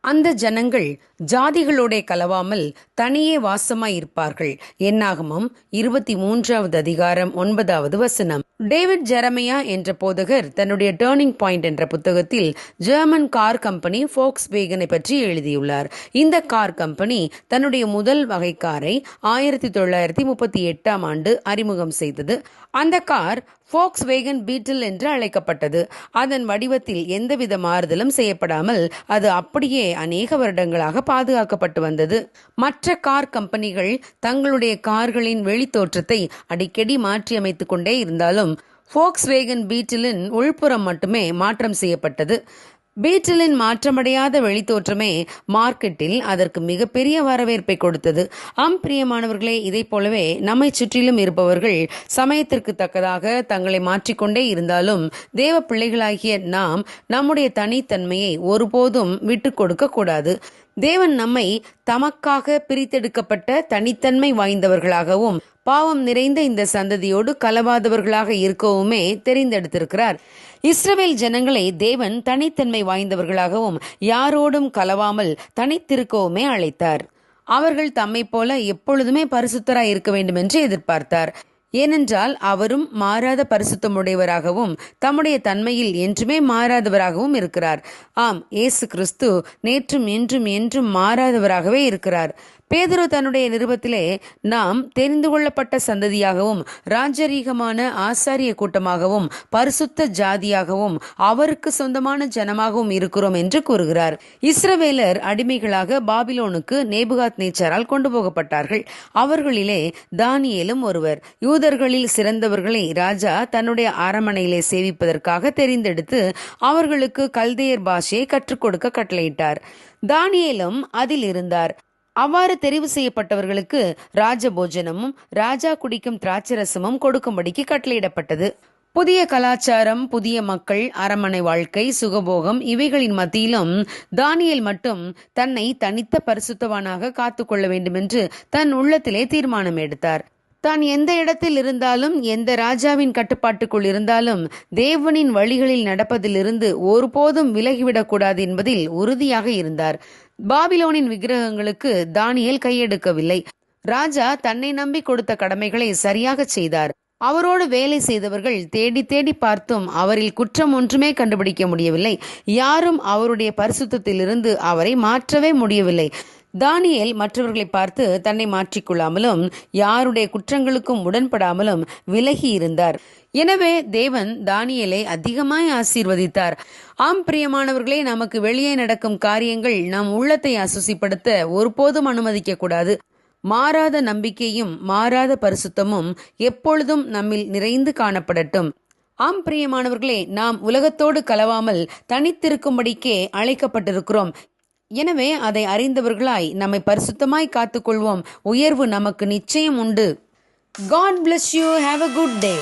அந்த ஜனங்கள் ஜாதிகளோட கலவாமல் தனியே வாசமாய் இருப்பார்கள் என்னாகமம் இருபத்தி மூன்றாவது அதிகாரம் ஒன்பதாவது வசனம். டேவிட் ஜெரமையா என்ற போதகர் தன்னுடைய டேர்னிங் பாயிண்ட் என்ற புத்தகத்தில் ஜெர்மன் கார் கம்பெனி ஃபோக்ஸ் வேகனை பற்றி எழுதியுள்ளார். இந்த கார் கம்பெனி தன்னுடைய முதல் வகை காரை ஆயிரத்தி தொள்ளாயிரத்தி முப்பத்தி எட்டாம் ஆண்டு அறிமுகம் செய்தது. அந்த கார் ஃபோக்ஸ் வேகன் பீட்டில் என்று அழைக்கப்பட்டது. அதன் வடிவத்தில் எந்தவித மாறுதலும் செய்யப்படாமல் அது அப்படியே அநேக வருடங்களாக பாதுகாக்கப்பட்டு வந்தது. மற்ற கார் கம்பெனிகள் தங்களுடைய கார்களின் வெளித்தோற்றத்தை அடிக்கடி மாற்றியமைத்துக் கொண்டே இருந்தாலும் ஃபோக்ஸ் வேகன் பீட்டிலின் உள்புறம் மட்டுமே மாற்றம் செய்யப்பட்டது. பீட்டிலின் மாற்றமடையாத வெளித்தோற்றமே மார்க்கெட்டில் அதற்கு மிகப்பெரிய வரவேற்பை கொடுத்தது. அம் பிரியமானவர்களே இதை போலவே நம்மை சுற்றிலும் இருப்பவர்கள் சமயத்திற்கு தக்கதாக தங்களை மாற்றிக்கொண்டே இருந்தாலும் தேவ பிள்ளைகளாகிய நாம் நம்முடைய தனித்தன்மையை ஒருபோதும் விட்டு கொடுக்க கூடாது. தேவன் நம்மை தமக்காக பிரித்தெடுக்கப்பட்ட தனித்தன்மை வாய்ந்தவர்களாகவும் பாவம் நிறைந்த இந்த சந்ததியோடு கலவாதவர்களாக இருக்கவுமே தெரிந்தெடுத்திருக்கிறார். இஸ்ரவேல் ஜனங்களை தேவன் தனித்தன்மை வாய்ந்தவர்களாகவும் யாரோடும் கலவாமல் தனித்திருக்கவுமே அழைத்தார். அவர்கள் தம்மைப் போல எப்பொழுதுமே பரிசுத்தராய் இருக்க வேண்டும் என்று எதிர்பார்த்தார். ஏனென்றால் அவரும் மாறாத பரிசுத்தமுடையவராகவும் தம்முடைய தன்மையில் என்றுமே மாறாதவராகவும் இருக்கிறார். ஆம் இயேசு கிறிஸ்து நேற்றும் என்றும் என்றும் மாறாதவராகவே இருக்கிறார். பேதுரு தன்னுடைய நிருபத்திலே நாம் தெரிந்து கொள்ளப்பட்ட சந்ததியாகவும் ராஜரீகமான ஆசாரிய கூட்டமாகவும் பரிசுத்த ஜாதியாகவும் அவருக்கு சொந்தமான ஜனமாகவும் இருக்கிறோம் என்று கூறுகிறார். இஸ்ரவேலர் அடிமைகளாக பாபிலோனுக்கு நேபுகாத் நேச்சரால் கொண்டு போகப்பட்டார்கள். அவர்களிலே தானியேலும் ஒருவர். யூதர்களில் சிறந்தவர்களை ராஜா தன்னுடைய அரமனையிலே சேவிப்பதற்காக தெரிந்தெடுத்து அவர்களுக்கு கல்தேயர் பாஷையை கற்றுக் கொடுக்க கட்டளையிட்டார். தானியலும் அதில் இருந்தார். அவ்வாறு தெரிவு செய்யப்பட்டவர்களுக்கு ராஜபோஜனமும் ராஜா குடிக்கும் திராட்சரசமும் கொடுக்கும்படிக்கு கட்டளையிடப்பட்டது. புதிய கலாச்சாரம் புதிய மக்கள் அரமனை வாழ்க்கை சுகபோகம் இவைகளின் மத்தியிலும் தானியல் மட்டும் தன்னை தனித்த பரிசுத்தவானாக காத்துக்கொள்ள வேண்டுமென்று தன் உள்ளத்திலே தீர்மானம் எடுத்தார். தான் எந்த இடத்தில் இருந்தாலும் எந்த ராஜாவின் கட்டுப்பாட்டுக்குள் இருந்தாலும் தேவனின் வழிகளில் நடப்பதிலிருந்து ஒருபோதும் விலகிவிடக்கூடாது என்பதில் உறுதியாக இருந்தார். பாபிலோனின் விக்கிரகங்களுக்கு தானியல் கையெடுக்கவில்லை. ராஜா தன்னை நம்பி கொடுத்த கடமைகளை சரியாக செய்தார். அவரோடு வேலை செய்தவர்கள் தேடி தேடி பார்த்தும் அவரில் குற்றம் ஒன்றுமே கண்டுபிடிக்க முடியவில்லை. யாரும் அவருடைய பரிசுத்திலிருந்து அவரை மாற்றவே முடியவில்லை. தானியல் மற்றவர்களை பார்த்து தன்னை மாற்றிக்கொள்ளாமலும் யாருடைய குற்றங்களுக்கும் உடன்படாமலும் விலகி இருந்தார் எனவே தேவன் தானியலை அதிகமாய் ஆசீர்வதித்தார். ஆம் பிரியமானவர்களே நமக்கு வெளியே நடக்கும் காரியங்கள் நம் உள்ளத்தை அசுசிப்படுத்த ஒருபோதும் அனுமதிக்க கூடாது மாறாத நம்பிக்கையும் மாறாத பரிசுத்தமும் எப்பொழுதும் நம்மில் நிறைந்து காணப்படட்டும். ஆம் பிரியமானவர்களே நாம் உலகத்தோடு கலவாமல் தனித்திருக்கும்படிக்கே அழைக்கப்பட்டிருக்கிறோம். எனவே அதை அறிந்தவர்களாய் நம்மை பரிசுத்தமாய் காத்துக்கொள்வோம். உயர்வு நமக்கு நிச்சயம் உண்டு. God bless you have a good day